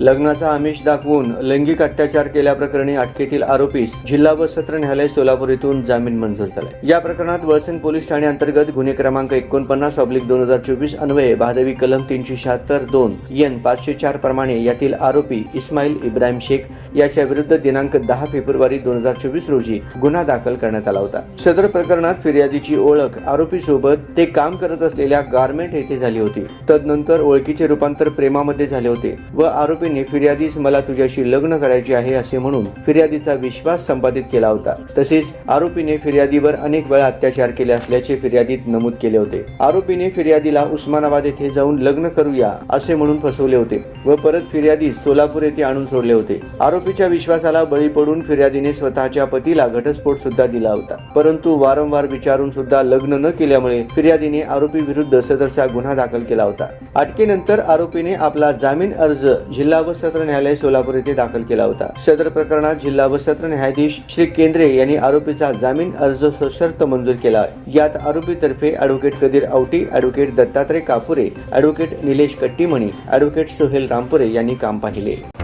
लग्नाचा आमिष दाखवून लैंगिक अत्याचार केल्याप्रकरणी अटकेतील आरोपीस जिल्हा व सत्र न्यायालय सोलापूर येथून जामीन मंजूर झालाय. या प्रकरणात वळसंग पोलीस ठाणे अंतर्गत गुन्हे क्रमांक एकोणपन्नास ऑब्लिक दोन हजार चोवीस अन्वये भादवी कलम तीनशे शहात्तर दोन एन पाचशे चार प्रमाणे यातील आरोपी इस्माईल इब्राहिम शेख याच्या विरुद्ध दिनांक दहा फेब्रुवारी दोन हजार चोवीस रोजी गुन्हा दाखल करण्यात आला होता. सदर प्रकरणात फिर्यादीची ओळख आरोपी सोबत ते काम करत असलेल्या गारमेंट येथे झाली होती. तदनंतर ओळखीचे रूपांतर प्रेमामध्ये झाले होते व आरोपी आरोपीने फिर्यादीस मला तुझ्याशी लग्न करायचे आहे असे म्हणून फिर्यादीचा विश्वास संपादित केला होता. तसेच आरोपीने फिर्यादीवर अनेक वेळा अत्याचार केले असल्याचे फिर्यादीत नमूद केले होते. आरोपीने फिर्यादीला उस्मानाबाद येथे जाऊन लग्न करूया असे म्हणून फसवले होते व परत फिर्यादीस सोलापूर येथे आणून सोडले होते. आरोपीच्या विश्वासाला बळी पडून फिर्यादीने स्वतःच्या पतीला घटस्फोट सुद्धा दिला होता. परंतु वारंवार विचारून सुद्धा लग्न न केल्यामुळे फिर्यादीने आरोपी विरुद्ध सदरचा गुन्हा दाखल केला होता. अटकेनंतर आरोपीने आपला जामीन अर्ज जिल्हा जिल्हा व सत्र न्यायालय सोलापूर येथे दाखल केला होता. सदर प्रकरणात जिल्हा व सत्र न्यायाधीश श्री केंद्रे यांनी आरोपीचा जामीन अर्ज सशर्त मंजूर केला. यात आरोपीतर्फे advocate Kadir Awati advocate Dattatray Kapure advocate Nilesh Kattimani advocate Sohel Rampure यांनी काम पाहिले.